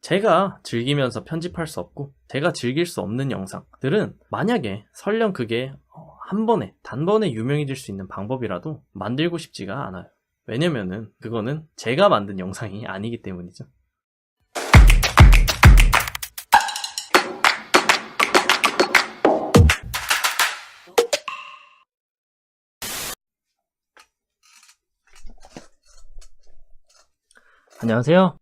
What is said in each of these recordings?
제가 즐기면서 편집할 수 없고 제가 즐길 수 없는 영상들은 만약에 설령 그게 어, 한 번에 단번에 유명해질 수 있는 방법이라도 만들고 싶지가 않아요. 왜냐면은 그거는 제가 만든 영상이 아니기 때문이죠. 안녕하세요.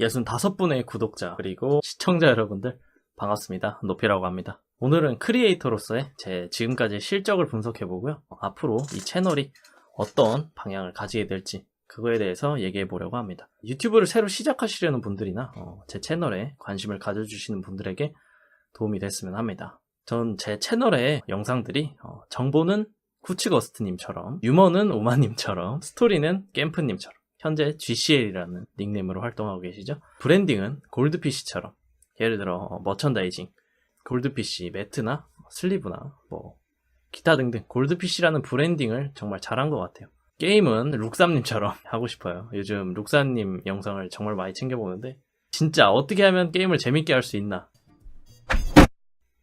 65분의 구독자 그리고 시청자 여러분들 반갑습니다. 노피라고 합니다. 오늘은 크리에이터로서의 제 지금까지 실적을 분석해보고요. 앞으로 이 채널이 어떤 방향을 가지게 될지 그거에 대해서 얘기해 보려고 합니다. 유튜브를 새로 시작하시려는 분들이나 어, 제 채널에 관심을 가져주시는 분들에게 도움이 됐으면 합니다. 전 제 채널의 영상들이 어, 정보는 쿠치거스트님처럼 유머는 오마님처럼 스토리는 캠프님처럼 현재 GCL이라는 닉네임으로 활동하고 계시죠. 브랜딩은 골드피쉬처럼 예를 들어 어, 머천다이징, 골드피쉬 매트나 슬리브나 뭐 기타 등등 골드피쉬라는 브랜딩을 정말 잘한 것 같아요. 게임은 룩삼님처럼 하고 싶어요. 요즘 룩삼님 영상을 정말 많이 챙겨보는데 진짜 어떻게 하면 게임을 재밌게 할 수 있나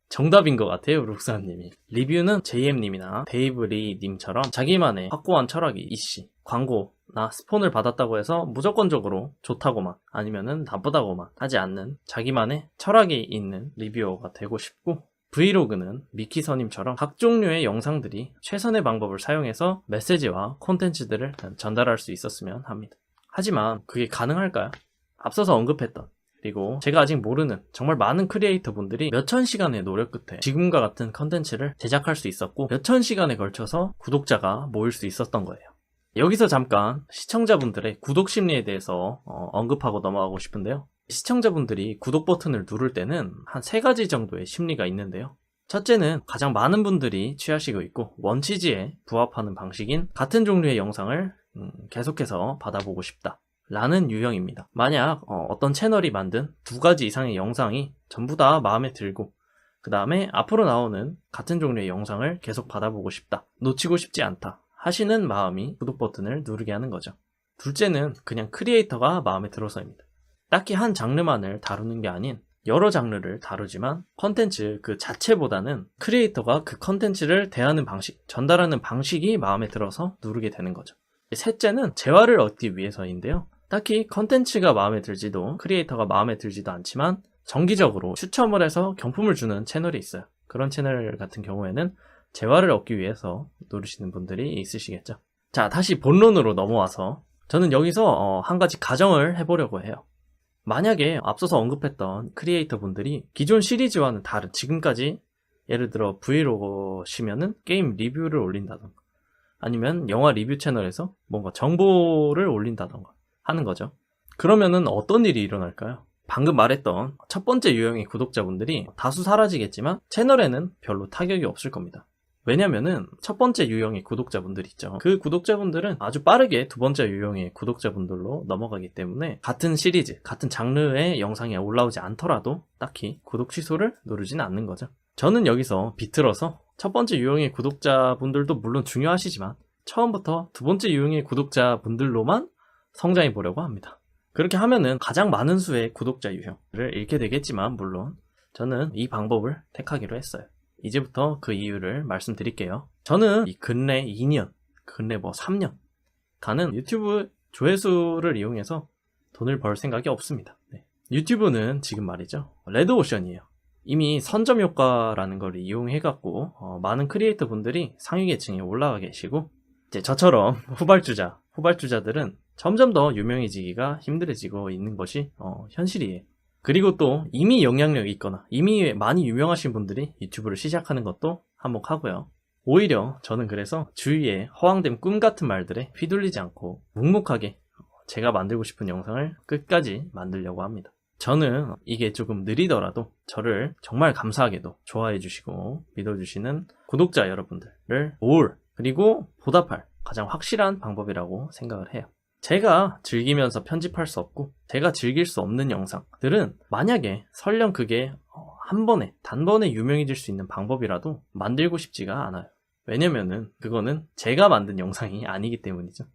정답인 것 같아요, 룩사님이. 리뷰는 JM님이나 데이브리 님처럼 자기만의 확고한 철학이 있시, 광고나 스폰을 받았다고 해서 무조건적으로 좋다고만 아니면은 나쁘다고만 하지 않는 자기만의 철학이 있는 리뷰어가 되고 싶고, 브이로그는 미키서님처럼 각 종류의 영상들이 최선의 방법을 사용해서 메시지와 콘텐츠들을 전달할 수 있었으면 합니다. 하지만 그게 가능할까요? 앞서서 언급했던 그리고 제가 아직 모르는 정말 많은 크리에이터 분들이 몇천 시간의 노력 끝에 지금과 같은 컨텐츠를 제작할 수 있었고 몇천 시간에 걸쳐서 구독자가 모일 수 있었던 거예요. 여기서 잠깐 시청자분들의 구독 심리에 대해서 어, 언급하고 넘어가고 싶은데요. 시청자분들이 구독 버튼을 누를 때는 한 세 가지 정도의 심리가 있는데요. 첫째는 가장 많은 분들이 취하시고 있고 원치지에 부합하는 방식인 같은 종류의 영상을 음, 계속해서 받아보고 싶다. 라는 유형입니다. 만약 어, 떤 채널이 만든 두 가지 이상의 영상이 전부 다 마음에 들고 그 다음에 앞으로 나오는 같은 종류의 영상을 계속 받아보고 싶다. 놓치고 싶지 않다. 하시는 마음이 구독 버튼을 누르게 하는 거죠. 둘째는 그냥 크리에이터가 마음에 들어서입니다. 딱히 한 장르만을 다루는 게 아닌 여러 장르를 다루지만 컨텐츠 그 자체보다는 크리에이터가 그 컨텐츠를 대하는 방식, 전달하는 방식이 마음에 들어서 누르게 되는 거죠. 셋째는 재화를 얻기 위해서인데요. 딱히 컨텐츠가 마음에 들지도 크리에이터가 마음에 들지도 않지만 정기적으로 추첨을 해서 경품을 주는 채널이 있어요. 그런 채널 같은 경우에는 재화를 얻기 위해서 누르시는 분들이 있으시겠죠. 자, 다시 본론으로 넘어와서 저는 여기서 어, 한 가지 가정을 해보려고 해요. 만약에 앞서서 언급했던 크리에이터 분들이 기존 시리즈와는 다른 지금까지 예를 들어 브이로그시면은 게임 리뷰를 올린다던가 아니면 영화 리뷰 채널에서 뭔가 정보를 올린다던가 하는 거죠. 그러면은 어떤 일이 일어날까요? 방금 말했던 첫 번째 유형의 구독자분들이 다수 사라지겠지만 채널에는 별로 타격이 없을 겁니다. 왜냐면은 첫 번째 유형의 구독자분들 있죠. 그 구독자분들은 아주 빠르게 두 번째 유형의 구독자분들로 넘어가기 때문에 같은 시리즈, 같은 장르의 영상이 올라오지 않더라도 딱히 구독 취소를 누르진 않는 거죠. 저는 여기서 비틀어서 첫 번째 유형의 구독자분들도 물론 중요하시지만 처음부터 두 번째 유형의 구독자분들로만 성장해 보려고 합니다. 그렇게 하면은 가장 많은 수의 구독자 유형을 잃게 되겠지만 물론 저는 이 방법을 택하기로 했어요. 이제부터 그 이유를 말씀드릴게요. 저는 이 근래 2년, 근래 뭐 3년 가는 유튜브 조회수를 이용해서 돈을 벌 생각이 없습니다. 네. 유튜브는 지금 말이죠. 레드오션이에요. 이미 선점 효과라는 걸 이용해갖고 어, 많은 크리에이터 분들이 상위 계층에 올라가 계시고 이제 저처럼 후발주자, 후발주자들은 점점 더 유명해지기가 힘들어지고 있는 것이 어, 현실이에요. 그리고 또 이미 영향력이 있거나 이미 많이 유명하신 분들이 유튜브를 시작하는 것도 한몫하고요. 오히려 저는 그래서 주위에 허황된 꿈 같은 말들에 휘둘리지 않고 묵묵하게 제가 만들고 싶은 영상을 끝까지 만들려고 합니다. 저는 이게 조금 느리더라도 저를 정말 감사하게도 좋아해 주시고 믿어주시는 구독자 여러분들을 모을 그리고 보답할 가장 확실한 방법이라고 생각을 해요. 제가 즐기면서 편집할 수 없고 제가 즐길 수 없는 영상들은 만약에 설령 그게 어, 한 번에 단번에 유명해질 수 있는 방법이라도 만들고 싶지가 않아요. 왜냐면은 그거는 제가 만든 영상이 아니기 때문이죠.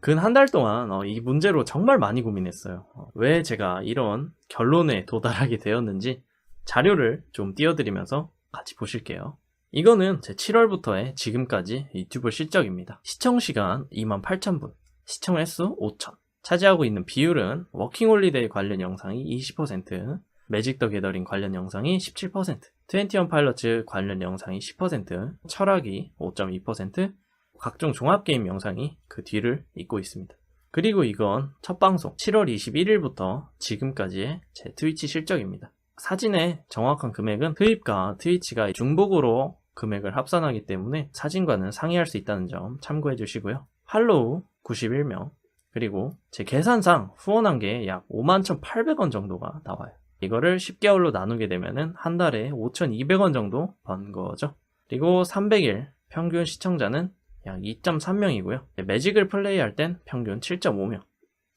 근 한 달 동안 어, 이 문제로 정말 많이 고민했어요. 어, 왜 제가 이런 결론에 도달하게 되었는지 자료를 좀 띄워드리면서 같이 보실게요. 이거는 제 7월부터의 지금까지 유튜브 실적입니다. 시청시간 28,000분, 시청 횟수 5,000. 차지하고 있는 비율은 워킹홀리데이 관련 영상이 20%, 매직 더 게더링 관련 영상이 17%, 21 파일럿즈 관련 영상이 10%, 철학이 5.2%, 각종 종합게임 영상이 그 뒤를 잇고 있습니다. 그리고 이건 첫 방송 7월 21일부터 지금까지의 제 트위치 실적입니다. 사진의 정확한 금액은 트윗과 트위치가 중복으로 금액을 합산하기 때문에 사진과는 상이할 수 있다는 점 참고해 주시고요. 팔로우 91명, 그리고 제 계산상 후원한 게 약 51,800원 정도가 나와요. 이거를 10개월로 나누게 되면은 한 달에 5,200원 정도 번 거죠. 그리고 300일 평균 시청자는 약 2.3명이고요. 매직을 플레이할 땐 평균 7.5명,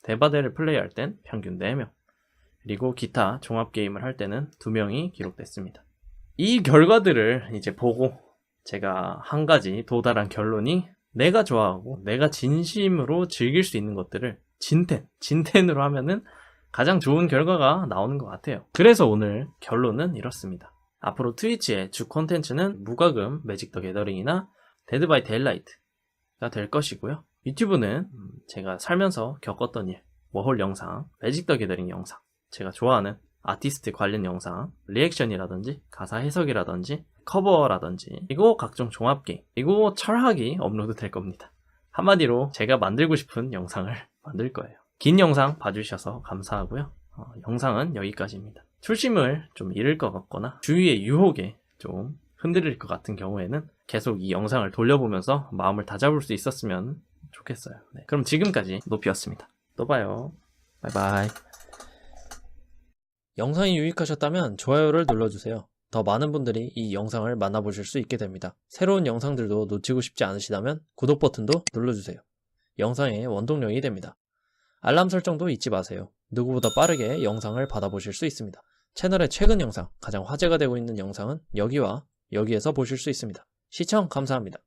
데바데를 플레이할 땐 평균 4명, 그리고 기타 종합게임을 할 때는 2명이 기록됐습니다. 이 결과들을 이제 보고 제가 한 가지 도달한 결론이 내가 좋아하고 내가 진심으로 즐길 수 있는 것들을 진텐, 진텐으로 하면은 가장 좋은 결과가 나오는 것 같아요. 그래서 오늘 결론은 이렇습니다. 앞으로 트위치의 주 콘텐츠는 무과금 매직 더 게더링이나 데드 바이 데일라이트가 될 것이고요. 유튜브는 음, 제가 살면서 겪었던 일, 워홀 영상, 매직 더 게더링 영상, 제가 좋아하는 아티스트 관련 영상, 리액션이라든지 가사 해석이라든지 커버라든지 그리고 각종 종합게임 그리고 철학이 업로드 될 겁니다. 한마디로 제가 만들고 싶은 영상을 만들 거예요. 긴 영상 봐주셔서 감사하고요. 어, 영상은 여기까지입니다. 출심을 좀 잃을 것 같거나 주위의 유혹에 좀 흔들릴 것 같은 경우에는 계속 이 영상을 돌려보면서 마음을 다잡을 수 있었으면 좋겠어요. 네, 그럼 지금까지 노피였습니다. 또 봐요. 바이바이. 영상이 유익하셨다면 좋아요를 눌러주세요. 더 많은 분들이 이 영상을 만나보실 수 있게 됩니다. 새로운 영상들도 놓치고 싶지 않으시다면 구독 버튼도 눌러주세요. 영상의 원동력이 됩니다. 알람 설정도 잊지 마세요. 누구보다 빠르게 영상을 받아보실 수 있습니다. 채널의 최근 영상, 가장 화제가 되고 있는 영상은 여기와 여기에서 보실 수 있습니다. 시청 감사합니다.